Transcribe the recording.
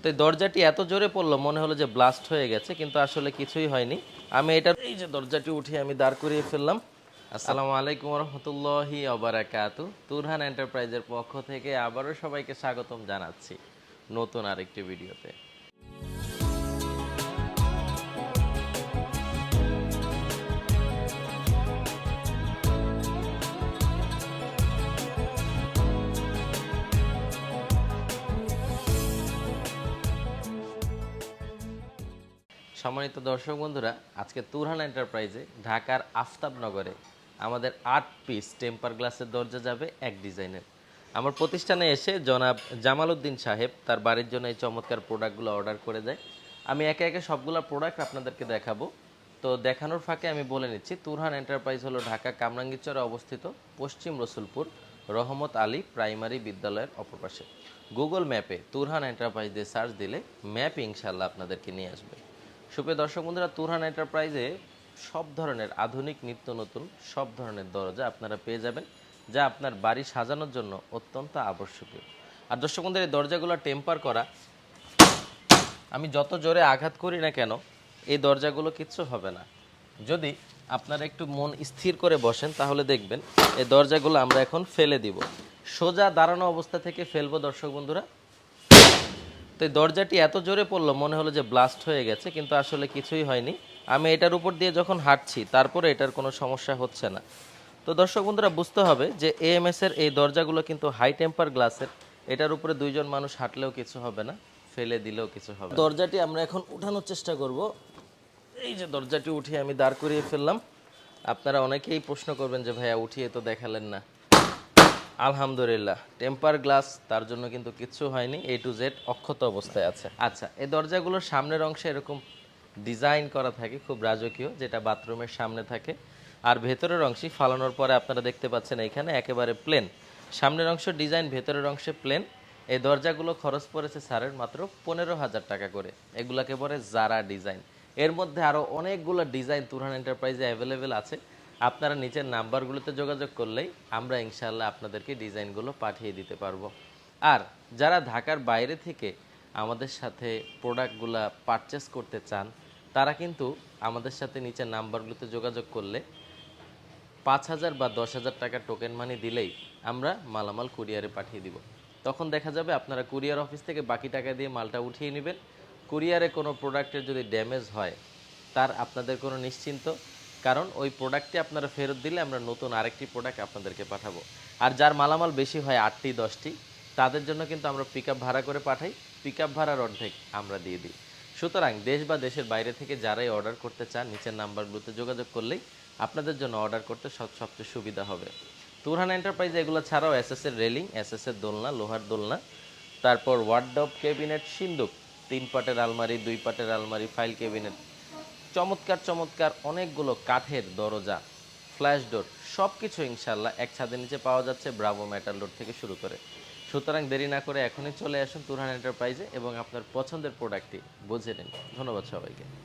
তো এই দরজাটি এত জোরে পড়ল, মনে হলো যে ব্লাস্ট হয়ে গেছে, কিন্তু আসলে কিছুই হয়নি। আমি এটা এই যে দরজাটি উঠে আমি দাঁড় করিয়ে ফেললাম। আসসালামু আলাইকুম রহমতুল্লাহি অবরাকাতু তুরহান এন্টারপ্রাইজের পক্ষ থেকে আবারও সবাইকে স্বাগতম জানাচ্ছি নতুন আরেকটি ভিডিওতে। সম্মানিত দর্শক বন্ধুরা, আজকে তুরহান এন্টারপ্রাইজে ঢাকার আফতাবনগরে আমাদের আট পিস টেম্পার গ্লাসের দরজা যাবে এক ডিজাইনের। আমার প্রতিষ্ঠানে এসে জনাব জামাল উদ্দিন সাহেব তার বাড়ির জন্য এই চমৎকার প্রোডাক্টগুলো অর্ডার করে দেয়। আমি একে একে সবগুলো প্রোডাক্ট আপনাদেরকে দেখাবো। তো দেখানোর ফাঁকে আমি বলে নিচ্ছি, তুরহান এন্টারপ্রাইজ হলো ঢাকা কামরাঙ্গীরচরে অবস্থিত পশ্চিম রসুলপুর রহমত আলী প্রাইমারি বিদ্যালয়ের অপর পাশে। গুগল ম্যাপে তুরহান এন্টারপ্রাইজ দিয়ে সার্চ দিলে ম্যাপ ইনশাল্লাহ আপনাদেরকে নিয়ে আসবে। সুপ্রিয় দর্শক বন্ধুরা, তুরহান এন্টারপ্রাইজে সব ধরনের আধুনিক নিত্য নতুন সব ধরনের দরজা আপনারা পেয়ে যাবেন, যা আপনার বাড়ি সাজানোর জন্য অত্যন্ত আবশ্যকীয়। আর দর্শক বন্ধুরা, এই দরজাগুলো টেম্পার করা, আমি যত জোরে আঘাত করি না কেন, এই দরজাগুলো কিচ্ছু হবে না। যদি আপনারা একটু মন স্থির করে বসেন, তাহলে দেখবেন এই দরজাগুলো আমরা এখন ফেলে দিব। সোজা দাঁড়ানো অবস্থা থেকে ফেলব দর্শক বন্ধুরা। তো এই দরজাটি এত জোরে পড়ল, মনে হলো যে ব্লাস্ট হয়ে গেছে, কিন্তু আসলে কিছুই হয়নি। আমি এটার উপর দিয়ে যখন হাঁটছি, তারপরে এটার কোনো সমস্যা হচ্ছে না। তো দর্শক বন্ধুরা, বুঝতে হবে যে এএমএস এর এই দরজাগুলো কিন্তু হাই টেম্পার গ্লাসের এটার উপরে দুইজন মানুষ হাঁটলেও কিছু হবে না, ফেলে দিলেও কিছু হবে দরজাটি আমরা এখন উঠানোর চেষ্টা করব। এই যে দরজাটি উঠিয়ে আমি দাঁড় করিয়ে ফেললাম। আপনারা অনেকেই প্রশ্ন করবেন যে, ভাইয়া, উঠিয়ে তো দেখালেন না। আলহামদুলিল্লাহ। টেম্পার গ্লাস তার জন্য কিন্তু কিচ্ছু হয়নি এ টু জেড অক্ষত অবস্থায় আছে। আচ্ছা এই দরজাগুলোর সামনের অংশে এরকম ডিজাইন করা থাকে, খুব রাজকীয়, যেটা বাথরুমের সামনে থাকে। আর ভেতরের অংশে ফালানোর পরে আপনারা দেখতে পাচ্ছেন এখানে একেবারে প্লেন সামনের অংশ ডিজাইন ভেতরের অংশে প্লেন এই দরজাগুলো খরচ পড়েছে স্যারের মাত্র পনেরো হাজার টাকা করে। এগুলাকে বলে জারা ডিজাইন। এর মধ্যে আরও অনেকগুলো ডিজাইন তুরহান এন্টারপ্রাইজে অ্যাভেলেবেল আছে। আপনারা নিচের নাম্বারগুলোতে যোগাযোগ করলেই আমরা ইনশাল্লাহ আপনাদেরকে ডিজাইনগুলো পাঠিয়ে দিতে পারব। আর যারা ঢাকার বাইরে থেকে আমাদের সাথে প্রোডাক্টগুলা পারচেস করতে চান, তারা কিন্তু আমাদের সাথে নিচের নাম্বারগুলোতে যোগাযোগ করলে পাঁচ হাজার বা দশ হাজার টাকা টোকেন মানি দিলেই আমরা মালামাল কুরিয়ারে পাঠিয়ে দিব। তখন দেখা যাবে আপনারা কুরিয়ার অফিস থেকে বাকি টাকা দিয়ে মালটা উঠিয়ে নেবেন। কুরিয়ারে কোনো প্রোডাক্টের যদি ড্যামেজ হয়, তার আপনাদের কোনো নিশ্চিন্ত কারণ ওই প্রোডাক্টটি আপনারা ফেরত দিলে আমরা নতুন আরেকটি প্রোডাক্ট আপনাদেরকে পাঠাবো। আর যার মালামাল বেশি হয় আটটি, দশটি, তাদের জন্য কিন্তু আমরা পিক ভাড়া করে পাঠাই। পিক ভাড়ার অর্ধেক আমরা দিয়ে দিই। সুতরাং দেশ বা দেশের বাইরে থেকে যারাই অর্ডার করতে চান, নিচের নাম্বারগুলোতে যোগাযোগ করলেই আপনাদের জন্য অর্ডার করতে সব সবচেয়ে সুবিধা হবে। তুরহান এন্টারপ্রাইজ এগুলো ছাড়াও এসএস এর রেলিং এসএস এর দোলনা, লোহার দোলনা, তারপর ওয়ার্ড ওয়ার্ডব ক্যাবিনেট সিন্দুক, তিন পাটের আলমারি, দুই পাটের আলমারি ফাইল ক্যাবিনেট চমৎকার চমৎকার অনেকগুলো কাঠের দরজা ফ্ল্যাশ ডোর সব কিছু ইনশাল্লাহ এক ছাদের নিচে পাওয়া যাচ্ছে ব্রাভো মেটাল ডোর থেকে শুরু করে। সুতরাং দেরি না করে এখনই চলে আসুন তুরহান এন্টারপ্রাইজে এবং আপনার পছন্দের প্রোডাক্টটি বুঝে নিন। ধন্যবাদ সবাইকে।